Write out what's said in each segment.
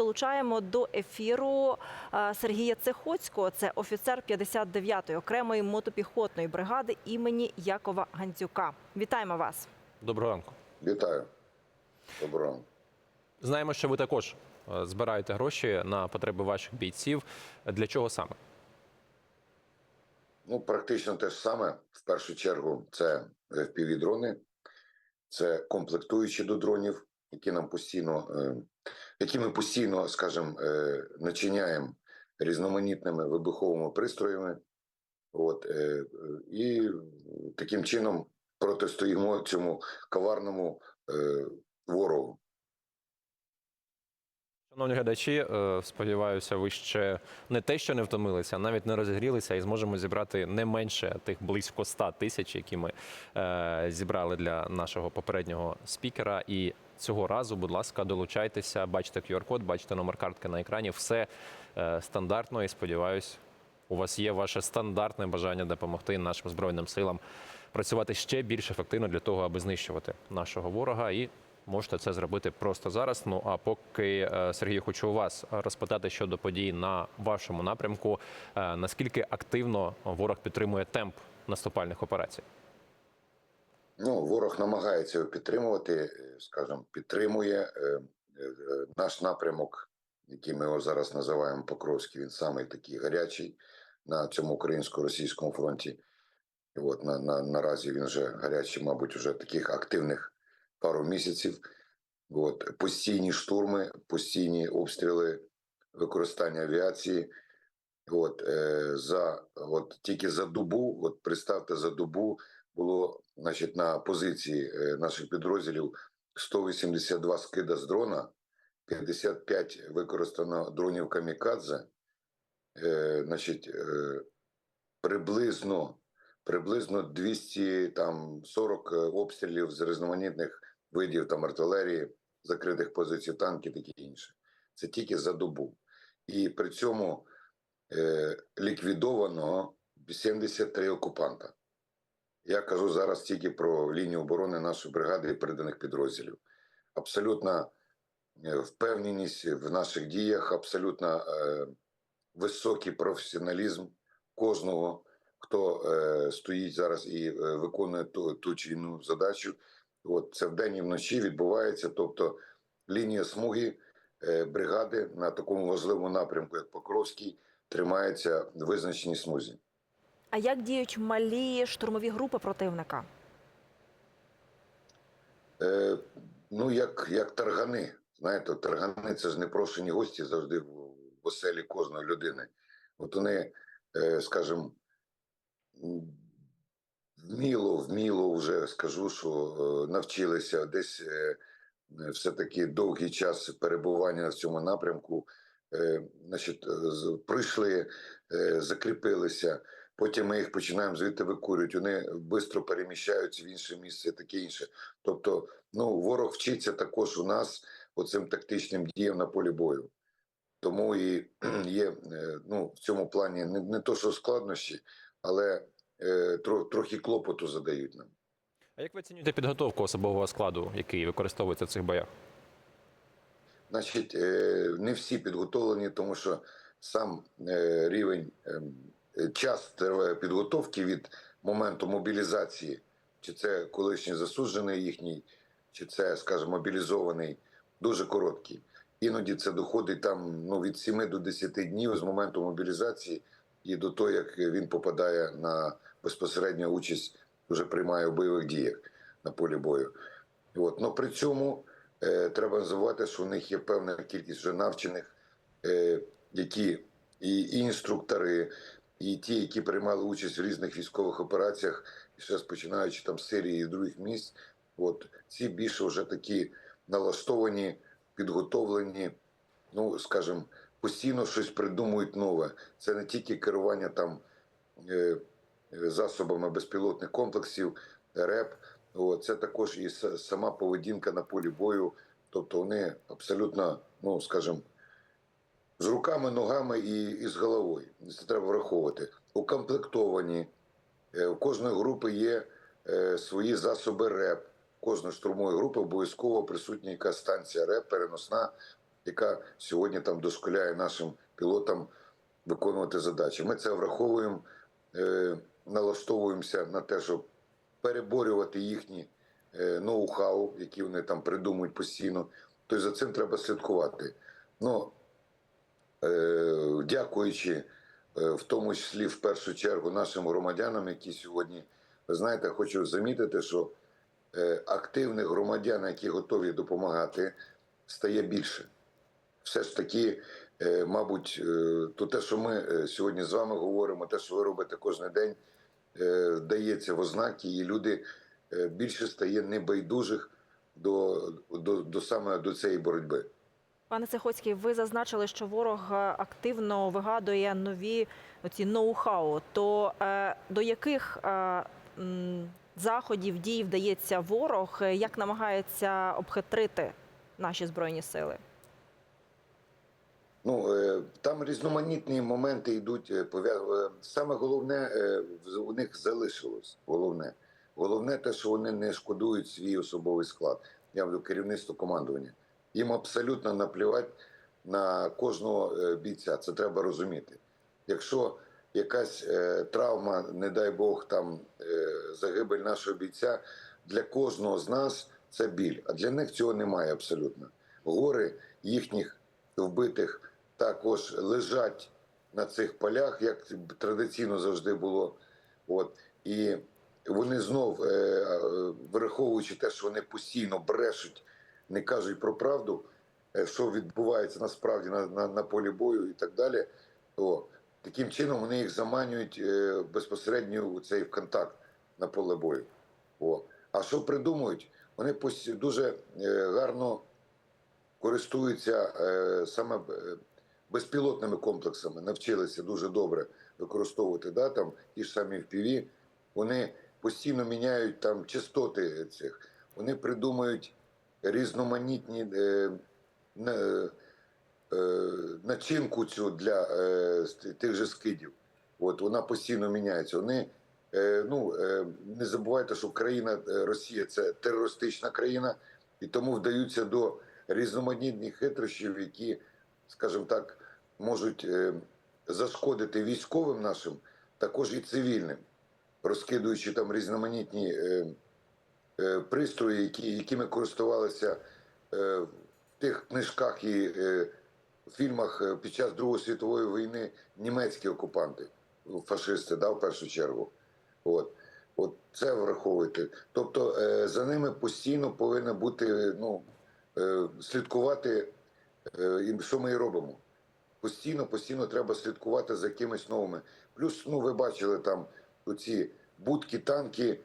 долучаємо до ефіру е, Сергія Цехоцького. Це офіцер 59-ї окремої мотопіхотної бригади імені Якова Гандзюка. Вітаємо вас. Доброго ранку. Вітаю. Доброго. Знаємо, що ви також е, збираєте гроші на потреби ваших бійців. Для чого саме? Ну, практично те ж саме. В першу чергу, це FPV-дрони, це комплектуючі до дронів, які нам постійно, е, які ми постійно, скажімо, е, начиняємо різноманітними вибуховими пристроями. От, е, і таким чином протистоїмо цьому коварному е, ворогу. Шановні глядачі, сподіваюся, ви ще не те, що не втомилися, а навіть не розігрілися і зможемо зібрати не менше тих близько 100 тисяч, які ми зібрали для нашого попереднього спікера. І цього разу, будь ласка, долучайтеся, бачите QR-код, бачите номер картки на екрані. Все е, стандартно і сподіваюсь, у вас є ваше стандартне бажання допомогти нашим збройним силам працювати ще більш ефективно для того, аби знищувати нашого ворога. І можете це зробити просто зараз. Ну а поки е, Сергій, хочу у вас розпитати щодо подій на вашому напрямку. Е, Наскільки активно ворог підтримує темп наступальних операцій? Ну, ворог намагається його підтримувати, е, скажімо, підтримує е, е, наш напрямок, який ми його зараз називаємо Покровський. Він самий такий гарячий на цьому українсько-російському фронті. І от на, на, наразі він вже гарячий, мабуть, вже таких активних пару місяців. От постійні штурми, постійні обстріли, використання авіації. От е, за от тільки за добу, от представте, за добу було значить, на позиції е, наших підрозділів 182 скида з дрона, 55 використано дронів камікадзе, е, значить, е, приблизно, приблизно 240 обстрілів з різноманітних видів там артилерії, закритих позицій, танки, таке інше. Це тільки за добу. І при цьому е, ліквідовано 73 окупанта. Я кажу зараз тільки про лінію оборони нашої бригади і переданих підрозділів. Абсолютна е, впевненість в наших діях, абсолютно е, високий професіоналізм кожного, хто е, стоїть зараз і е, виконує ту, ту чи іншу задачу. От це вдень і вночі відбувається. Тобто лінія смуги е, бригади на такому важливому напрямку, як Покровський, тримається в визначеній смузі. А як діють малі штурмові групи противника? Е, ну, як, як таргани. Знаєте, таргани це ж непрошені гості завжди в, оселі кожної людини. От вони, е, скажімо, вміло, вміло вже скажу, що е, навчилися десь е, все-таки довгий час перебування в цьому напрямку. Е, значить, прийшли, е, закріпилися. Потім ми їх починаємо звідти викурювати. Вони швидко переміщаються в інше місце, і таке інше. Тобто, ну ворог вчиться також у нас оцим тактичним діям на полі бою. Тому і є е, ну, в цьому плані не, не то, що складнощі, але е, тро, трохи клопоту задають нам. А як ви оцінюєте підготовку особового складу, який використовується в цих боях? Значить, е, не всі підготовлені, тому що сам е, рівень ем, час триває підготовки від моменту мобілізації, чи це колишній засуджений їхній, чи це, скажімо, мобілізований, дуже короткий. Іноді це доходить там ну, від 7 до 10 днів з моменту мобілізації і до того, як він попадає на безпосередню участь, вже приймає у бойових діях на полі бою. От. Но при цьому е, треба називати, що у них є певна кількість вже навчених, е, які і інструктори, і ті, які приймали участь в різних військових операціях, ще починаючи там з Сирії і других місць, от ці більше вже такі налаштовані, підготовлені, ну скажімо, постійно щось придумують нове. Це не тільки керування там е, е, засобами безпілотних комплексів, РЕП. О, це також і сама поведінка на полі бою. Тобто вони абсолютно, ну скажімо, з руками, ногами і, і з головою. Це треба враховувати. Укомплектовані. Е, У кожної групи є е, свої засоби РЕП. Кожної штурмової групи обов'язково присутня якась станція РЕП, переносна, яка сьогодні там дозволяє нашим пілотам виконувати задачі. Ми це враховуємо, е, налаштовуємося на те, щоб переборювати їхні ноу-хау, які вони там придумують постійно. Тобто за цим треба слідкувати. Ну, дякуючи е, в тому числі в першу чергу нашим громадянам, які сьогодні, ви знаєте, хочу замітити, що е, активних громадян, які готові допомагати, стає більше. Все ж таки, е, мабуть, е, то те, що ми е, сьогодні з вами говоримо, те, що ви робите кожен день, е, дається в ознаки, і люди е, більше стає небайдужих до, до, до саме до цієї боротьби. Пане Цехоцький, ви зазначили, що ворог е, активно вигадує нові оці ноу-хау. То е, до яких е, заходів дій вдається ворог, е, як намагається обхитрити наші збройні сили? Ну е, там різноманітні моменти йдуть. Саме головне у них залишилось. Головне, головне те, що вони не шкодують свій особовий склад. Я веду керівництво командування. Їм абсолютно наплівати на кожного е, бійця. Це треба розуміти. Якщо якась е, травма, не дай Бог, там е, загибель нашого бійця, для кожного з нас це біль. А для них цього немає абсолютно. Гори їхніх вбитих також лежать на цих полях, як традиційно завжди було. От і вони знов, враховуючи те, що вони постійно брешуть, не кажуть про правду, е, що відбувається насправді на, на, на полі бою і так далі. То таким чином вони їх заманюють е, безпосередньо у цей контакт на поле бою. О. А що придумують? Вони дуже е, гарно користуються саме безпілотними комплексами, навчилися дуже добре використовувати да, там, ті ж самі FPV. Вони постійно міняють там частоти цих. Вони придумують різноманітні е, е, начинку цю для е, тих же скидів. От вона постійно міняється. Вони е, ну е, не забувайте, що країна е, Росія це терористична країна, і тому вдаються до різноманітних хитрощів, які, скажімо так, можуть е, зашкодити військовим нашим, також і цивільним, розкидуючи там різноманітні е, пристрої, які, якими користувалися е, в тих книжках і е, фільмах е, під час Другої світової війни німецькі окупанти, фашисти, да, в першу чергу. От. От це враховуйте. Тобто е, за ними постійно повинно бути ну, е, слідкувати, е, що ми і робимо. Постійно, постійно треба слідкувати за якимись новими. Плюс, ну ви бачили там оці будки, танки е,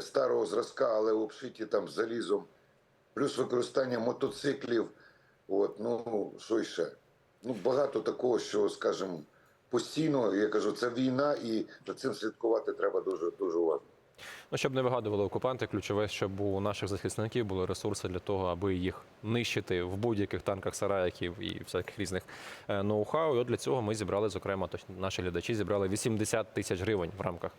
старого зразка, але обшиті там залізом. Плюс використання мотоциклів. От, ну що ще? Ну багато такого, що, скажімо, постійно, я кажу, це війна, і за цим слідкувати треба дуже дуже уважно. Ну, щоб не вигадували окупанти, ключове, щоб у наших захисників були ресурси для того, аби їх нищити в будь-яких танках, сарайків і всяких різних е, ноу-хау. І от для цього ми зібрали, зокрема, наші глядачі зібрали 80 тисяч гривень в рамках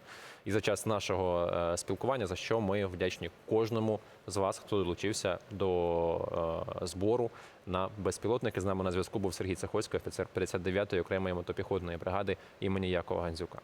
і за час нашого е, спілкування, за що ми вдячні кожному з вас, хто долучився до е, збору на безпілотники. З нами на зв'язку був Сергій Цехоцький, офіцер 59-ї окремої мотопіхотної бригади імені Якова Гандзюка.